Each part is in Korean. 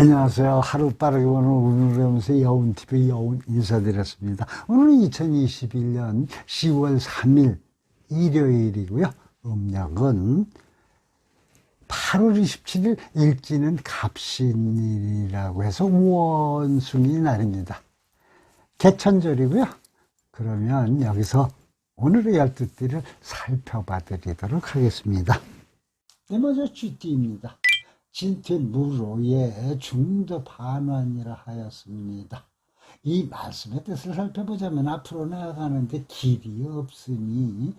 안녕하세요. 하루 빠르게 보는 운으로면서 여운TV 여운 인사드렸습니다. 오늘은 2021년 10월 3일 일요일이고요. 음력은 8월 27일 일지는 갑신일이라고 해서 원숭이 날입니다. 개천절이고요. 그러면 여기서 오늘의 열두 띠를 살펴봐 드리도록 하겠습니다. 네, 먼저 쥐띠입니다. 진퇴 무로의 중도 반환이라 하였습니다. 이 말씀의 뜻을 살펴보자면 앞으로 나아가는데 길이 없으니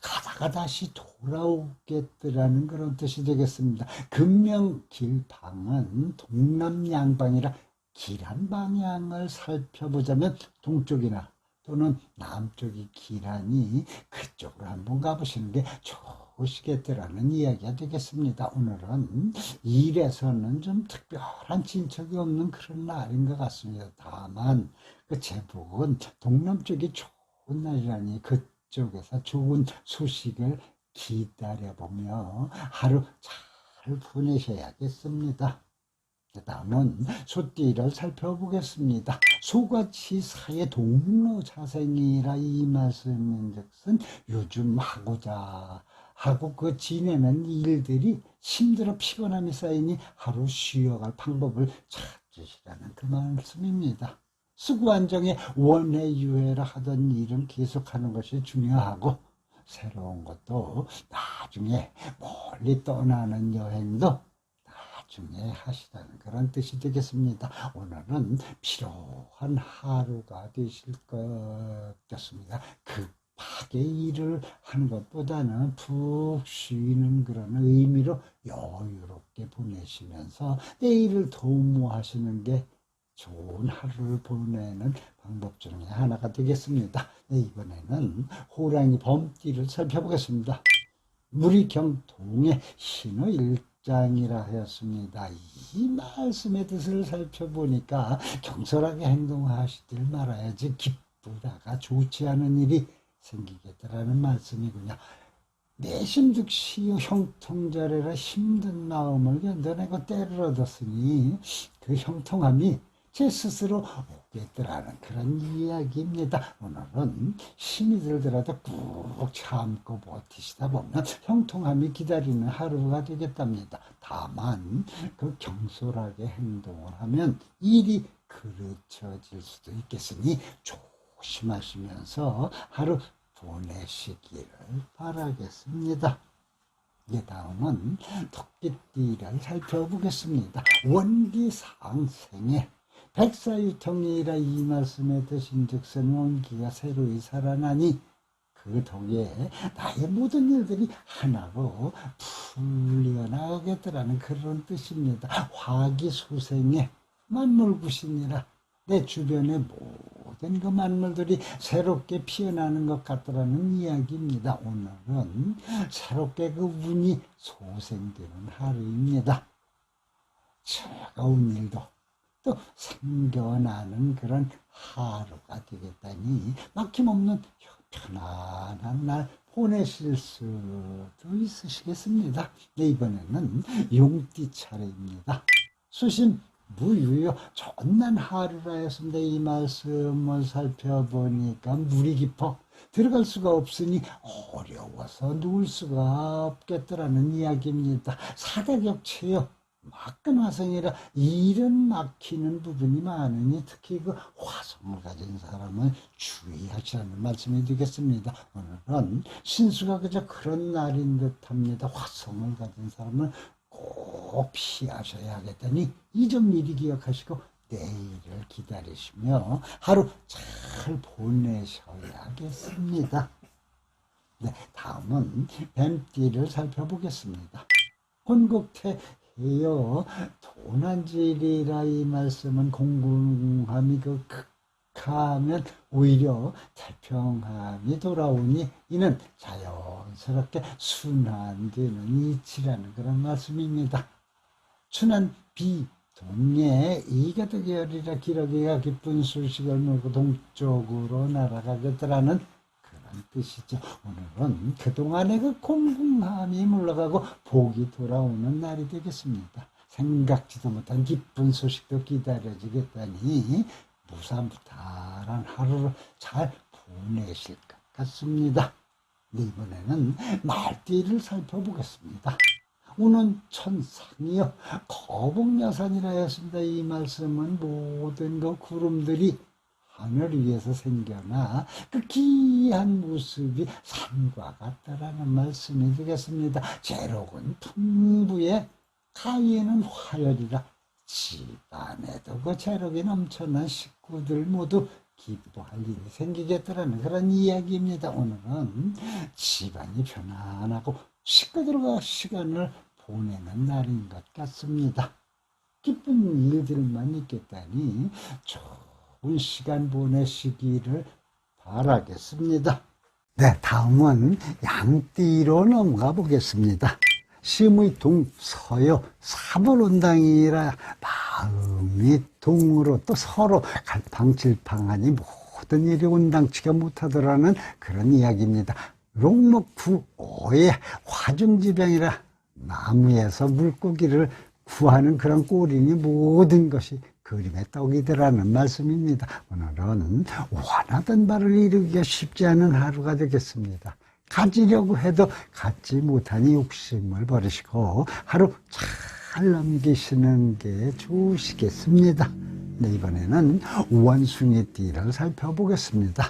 가다가 다시 돌아오겠더라는 그런 뜻이 되겠습니다. 금명길방은 동남양방이라 길한 방향을 살펴보자면 동쪽이나 또는 남쪽이 길하니 그쪽으로 한번 가보시는 게 좋 으시겠더라는 이야기가 되겠습니다. 오늘은 일에서는 좀 특별한 진척이 없는 그런 날인 것 같습니다. 다만 그 제복은 동남 쪽이 좋은 날이라니 그쪽에서 좋은 소식을 기다려보며 하루 잘 보내셔야겠습니다. 다음은 소띠를 살펴보겠습니다. 소같이 사의 동로 자생이라 이 말씀인즉슨 요즘 하고자 하고 그 지내는 일들이 힘들어 피곤함이 쌓이니 하루 쉬어갈 방법을 찾으시라는 그 말씀입니다. 수구안정의 원해유해라 하던 일은 계속하는 것이 중요하고 새로운 것도 나중에 멀리 떠나는 여행도 나중에 하시라는 그런 뜻이 되겠습니다. 오늘은 필요한 하루가 되실 것 같습니다. 급하게 일을 하는 것보다는 푹 쉬는 그런 의미로 여유롭게 보내시면서 내일을 도모하시는 게 좋은 하루를 보내는 방법 중에 하나가 되겠습니다. 네, 이번에는 호랑이 범띠를 살펴보겠습니다. 무리경 동의 신의 일장이라 하였습니다. 이 말씀의 뜻을 살펴보니까 경솔하게 행동하시들 말아야지 기쁘다가 좋지 않은 일이 생기겠다라는 말씀이군요. 내심즉시 형통자래라 힘든 마음을 견뎌내고 때를 얻었으니 그 형통함이 제 스스로 오겠더라는 그런 이야기입니다. 오늘은 힘이 들더라도 꾹 참고 버티시다 보면 형통함이 기다리는 하루가 되겠답니다. 다만 그 경솔하게 행동을 하면 일이 그르쳐질 수도 있겠으니 조심하시면서 하루 보내시기를 바라겠습니다. 이 다음은 토끼띠를 살펴보겠습니다. 원기상생에 백사유통이라 이 말씀의 뜻인 즉선 원기가 새로이 살아나니 그 덕에 나의 모든 일들이 하나로 풀려나가겠더라는 그런 뜻입니다. 화기소생의 만물구신이라 내 주변의 모 든 그 만물들이 새롭게 피어나는 것 같더라는 이야기입니다. 오늘은 새롭게 그 운이 소생되는 하루입니다. 즐거운 일도 또 생겨나는 그런 하루가 되겠다니 막힘없는 편안한 날 보내실 수도 있으시겠습니다. 네, 이번에는 용띠 차례입니다. 수심 무유요 전난 하루라였습니다. 이 말씀을 살펴보니까 물이 깊어 들어갈 수가 없으니 어려워서 누울 수가 없겠더라는 이야기입니다. 사대격체요. 막근 화성이라 일은 막히는 부분이 많으니 특히 그 화성을 가진 사람은 주의하시라는 말씀이 되겠습니다. 오늘은 신수가 그저 그런 날인 듯 합니다. 화성을 가진 사람은 꼭 피하셔야 하겠다니 이 점 미리 기억하시고 내일을 기다리시며 하루 잘 보내셔야겠습니다. 네, 다음은 뱀띠를 살펴보겠습니다. 혼국태 이어 도난질이라 이 말씀은 공공함이 그극 하면 오히려 태평함이 돌아오니 이는 자연스럽게 순환되는 이치라는 그런 말씀입니다. 순환 비 동해 열이라 기러기가 기쁜 소식을 물고 동쪽으로 날아가겠더라는 그런 뜻이죠. 오늘은 그동안의 그 공공함이 물러가고 복이 돌아오는 날이 되겠습니다. 생각지도 못한 기쁜 소식도 기다려지겠다니 무사무탈한 하루를 잘 보내실 것 같습니다. 네, 이번에는 말띠를 살펴보겠습니다. 우는 천상이요 거북야산이라 했습니다. 이 말씀은 모든 그 구름들이 하늘 위에서 생겨나 그 귀한 모습이 산과 같다라는 말씀이 되겠습니다. 제록은 풍부에 가위에는 화열이라 집안에도 그 제록이 넘쳐난 식구들 모두 기뻐할 일이 생기겠다라는 그런 이야기입니다. 오늘은 집안이 편안하고 식구들과 시간을 보내는 날인 것 같습니다. 기쁜 일들만 있겠다니 좋은 시간 보내시기를 바라겠습니다. 네, 다음은 양띠로 넘어가 보겠습니다. 심의 동 서요 사벌온당이라 마음이 동으로 또 서로 갈팡질팡하니 모든 일이 온당치가 못하더라는 그런 이야기입니다. 롱목구 오의 화중지병이라 나무에서 물고기를 구하는 그런 꼴이니 모든 것이 그림의 떡이더라는 말씀입니다. 오늘은 원하던 바를 이루기가 쉽지 않은 하루가 되겠습니다. 가지려고 해도 갖지 못하니 욕심을 버리시고 하루 잘 넘기시는 게 좋으시겠습니다. 네, 이번에는 원숭이띠를 살펴보겠습니다.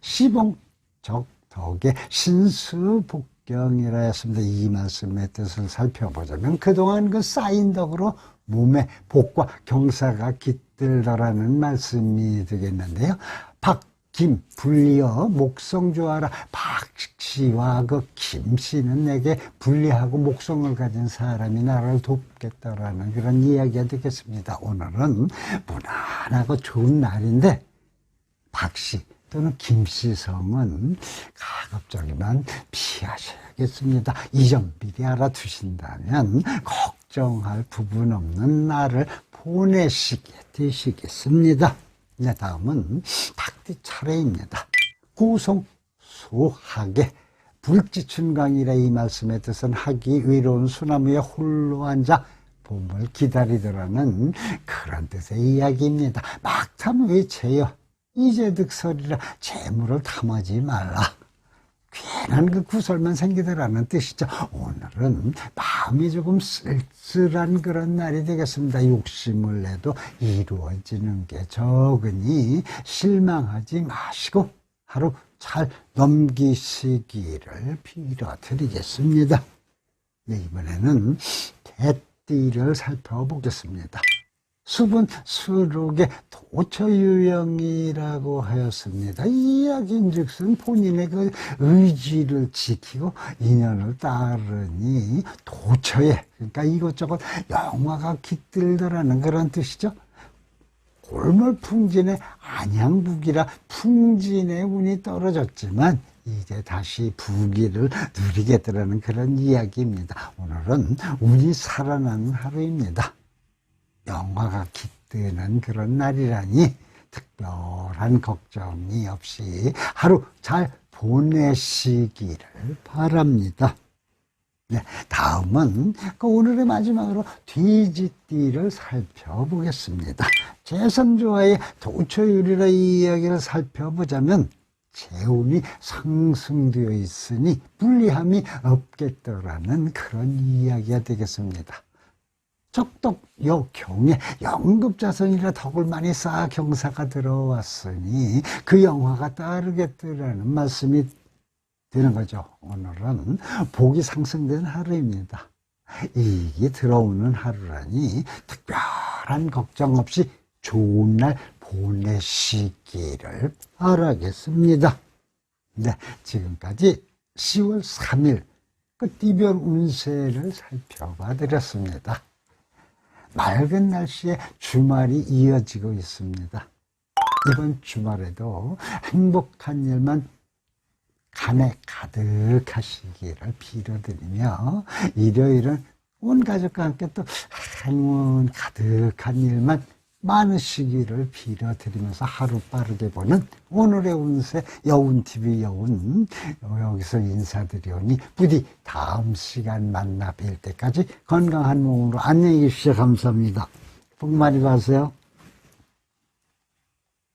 시봉적 덕의 신수복경이라 했습니다. 이 말씀의 뜻을 살펴보자면 그동안 그 쌓인 덕으로 몸에 복과 경사가 깃들더라는 말씀이 되겠는데요. 박, 김, 불리어 목성 조하라 박씨와 그 김씨는 내게 불리하고 목성을 가진 사람이 나를 돕겠다라는 그런 이야기가 되겠습니다. 오늘은 무난하고 좋은 날인데 박씨 또는 김씨 성은 가급적이면 피하셔야겠습니다. 이 점 미리 알아두신다면 걱정할 부분 없는 날을 보내시게 되시겠습니다. 이제 다음은 닭띠 차례입니다. 구성 소하게 불지춘강이라 이 말씀의 뜻은 하기 외로운 소나무에 홀로 앉아 봄을 기다리더라는 그런 뜻의 이야기입니다. 막탐 외쳐요. 이제 득설이라 재물을 탐하지 말라. 괜한 그 구설만 생기더라는 뜻이죠. 오늘은 마음이 조금 쓸쓸한 그런 날이 되겠습니다. 욕심을 내도 이루어지는 게 적으니 실망하지 마시고 하루 잘 넘기시기를 빌어드리겠습니다. 네, 이번에는 개띠를 살펴보겠습니다. 수분 수록의 도처유형이라고 하였습니다. 이 이야기인 즉슨 본인의 그 의지를 지키고 인연을 따르니 도처에, 그러니까 이것저것 영화가 깃들더라는 그런 뜻이죠. 골몰 풍진의 안양북이라 풍진의 운이 떨어졌지만 이제 다시 부기를 누리겠다라는 그런 이야기입니다. 오늘은 운이 살아나는 하루입니다. 영화가 깃드는 그런 날이라니 특별한 걱정이 없이 하루 잘 보내시기를 바랍니다. 네, 다음은 그 오늘의 마지막으로 돼지띠를 살펴보겠습니다. 재성조화의 도처율이라 이 이야기를 살펴보자면 재운이 상승되어 있으니 불리함이 없겠더라는 그런 이야기가 되겠습니다. 적덕 여 경에 영급자선이라 덕을 많이 쌓아 경사가 들어왔으니 그 영화가 따르겠더라는 말씀이 되는 거죠. 오늘은 복이 상승된 하루입니다. 이익이 들어오는 하루라니 특별한 걱정 없이 좋은 날 보내시기를 바라겠습니다. 네, 지금까지 10월 3일 그 띠별 운세를 살펴봐 드렸습니다. 맑은 날씨에 주말이 이어지고 있습니다. 이번 주말에도 행복한 일만 감에 가득하시기를 빌어드리며 일요일은 온 가족과 함께 또 행운 가득한 일만 많으시기를 빌어드리면서 하루 빠르게 보는 오늘의 운세 여운TV 여운 여기서 인사드리오니 부디 다음 시간 만나 뵐 때까지 건강한 몸으로 안녕히 계십시오. 감사합니다. 복 많이 받으세요.